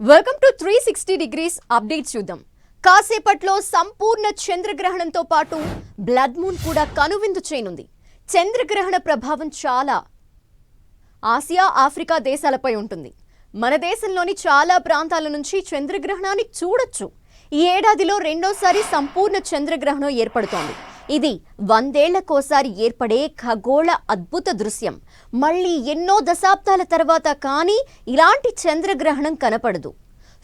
Welcome to three sixty degrees update చూద్దాం. కాసేపట్లో సంపూర్ణ చంద్రగ్రహణంతో పాటు బ్లడ్ మూన్ కూడా కనువిందు చేయనుంది. చంద్రగ్రహణ ప్రభావం చాలా ఆసియా ఆఫ్రికా దేశాలపై ఉంటుంది. మన దేశంలోని చాలా ప్రాంతాల నుంచి చంద్రగ్రహణాన్ని చూడొచ్చు. ఈ ఏడాదిలో రెండోసారి సంపూర్ణ చంద్రగ్రహణం ఏర్పడుతోంది. ఇది వందేళ్ళకోసారి ఏర్పడే ఖగోళ అద్భుత దృశ్యం. మళ్ళీ ఎన్నో దశాబ్దాల తర్వాత కానీ ఇలాంటి చంద్రగ్రహణం కనపడదు.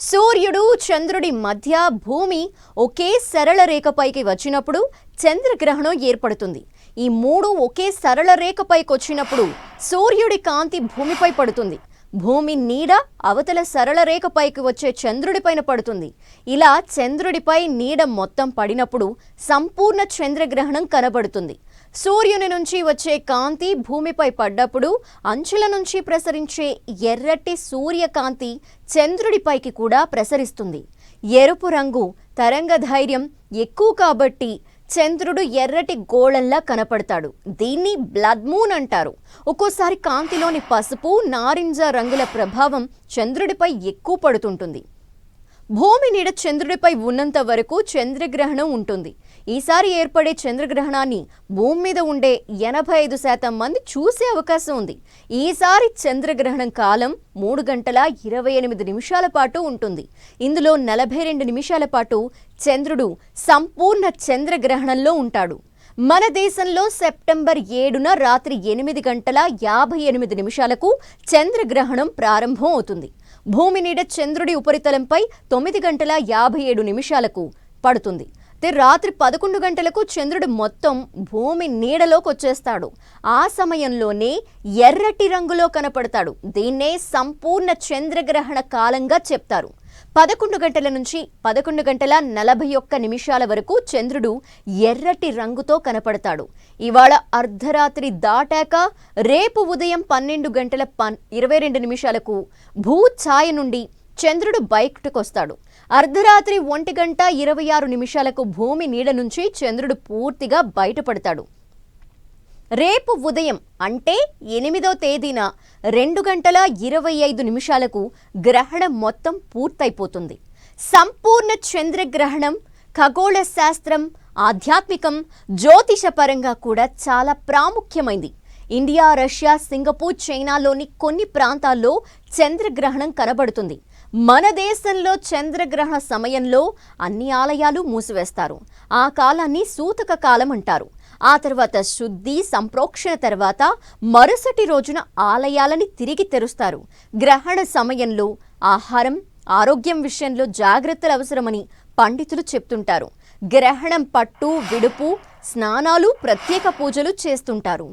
సూర్యుడు చంద్రుడి మధ్య భూమి ఒకే సరళ రేఖపైకి వచ్చినప్పుడు చంద్రగ్రహణం ఏర్పడుతుంది. ఈ మూడు ఒకే సరళ రేఖపైకి వచ్చినప్పుడు సూర్యుడి కాంతి భూమిపై పడుతుంది. భూమి నీడ అవతల సరళ రేఖపైకి వచ్చే చంద్రుడిపైన పడుతుంది. ఇలా చంద్రుడిపై నీడ మొత్తం పడినప్పుడు సంపూర్ణ చంద్రగ్రహణం కనబడుతుంది. సూర్యుని నుంచి వచ్చే కాంతి భూమిపై పడ్డప్పుడు అంచుల నుంచి ప్రసరించే ఎర్రటి సూర్యకాంతి చంద్రుడిపైకి కూడా ప్రసరిస్తుంది. ఎరుపు రంగు తరంగ ధైర్యం ఎక్కువ కాబట్టి చంద్రుడు ఎర్రటి గోళంలా కనపడతాడు. దీన్ని బ్లడ్ మూన్ అంటారు. ఒక్కోసారి కాంతిలోని పసుపు నారింజ రంగుల ప్రభావం చంద్రుడిపై ఎక్కువ పడుతుంటుంది. భూమి నీడ చంద్రుడిపై ఉన్నంత వరకు చంద్రగ్రహణం ఉంటుంది. ఈసారి ఏర్పడే చంద్రగ్రహణాన్ని భూమి మీద ఉండే ఎనభై ఐదు శాతం మంది చూసే అవకాశం ఉంది. ఈసారి చంద్రగ్రహణం కాలం మూడు గంటల ఇరవై ఎనిమిది నిమిషాల పాటు ఉంటుంది. ఇందులో నలభై రెండు నిమిషాల పాటు చంద్రుడు సంపూర్ణ చంద్రగ్రహణంలో ఉంటాడు. మన దేశంలో సెప్టెంబర్ ఏడున రాత్రి ఎనిమిది గంటల యాభై ఎనిమిది నిమిషాలకు చంద్రగ్రహణం ప్రారంభం అవుతుంది. భూమి నీడ చంద్రుడి ఉపరితలంపై తొమ్మిది గంటల యాభై ఏడు నిమిషాలకు పడుతుంది. అయితే రాత్రి పదకొండు గంటలకు చంద్రుడు మొత్తం భూమి నీడలోకి వచ్చేస్తాడు ఆ సమయంలోనే ఎర్రటి రంగులో కనపడతాడు. దీన్నే సంపూర్ణ చంద్రగ్రహణ కాలంగా చెప్తారు. పదకొండు గంటల నుంచి పదకొండు గంటల నలభై ఒక్క నిమిషాల వరకు చంద్రుడు ఎర్రటి రంగుతో కనపడతాడు. ఇవాళ అర్ధరాత్రి దాటాక రేపు ఉదయం పన్నెండు గంటల పన్ ఇరవై రెండు నిమిషాలకు భూ ఛాయ నుండి చంద్రుడు బయటకొస్తాడు. అర్ధరాత్రి ఒంటి గంట ఇరవై ఆరు నిమిషాలకు భూమి నీడ నుంచి చంద్రుడు పూర్తిగా బయటపడతాడు. రేపు ఉదయం అంటే ఎనిమిదో తేదీన రెండు గంటల ఇరవై ఐదు నిమిషాలకు గ్రహణం మొత్తం పూర్తయిపోతుంది. సంపూర్ణ చంద్రగ్రహణం ఖగోళ శాస్త్రం ఆధ్యాత్మికం జ్యోతిషపరంగా కూడా చాలా ప్రాముఖ్యమైంది. ఇండియా రష్యా సింగపూర్ చైనాలోని కొన్ని ప్రాంతాల్లో చంద్రగ్రహణం కనబడుతుంది. మన దేశంలో చంద్రగ్రహణ సమయంలో అన్ని ఆలయాలు మూసివేస్తారు. ఆ కాలాన్ని సూతక కాలం అంటారు. ఆ తర్వాత శుద్ధి సంప్రోక్షణ తర్వాత మరుసటి రోజున ఆలయాలని తిరిగి తెరుస్తారు. గ్రహణ సమయంలో ఆహారం ఆరోగ్యం విషయంలో జాగ్రత్తలు అవసరమని పండితులు చెప్తుంటారు. గ్రహణం పట్టు విడుపు స్నానాలు ప్రత్యేక పూజలు చేస్తుంటారు.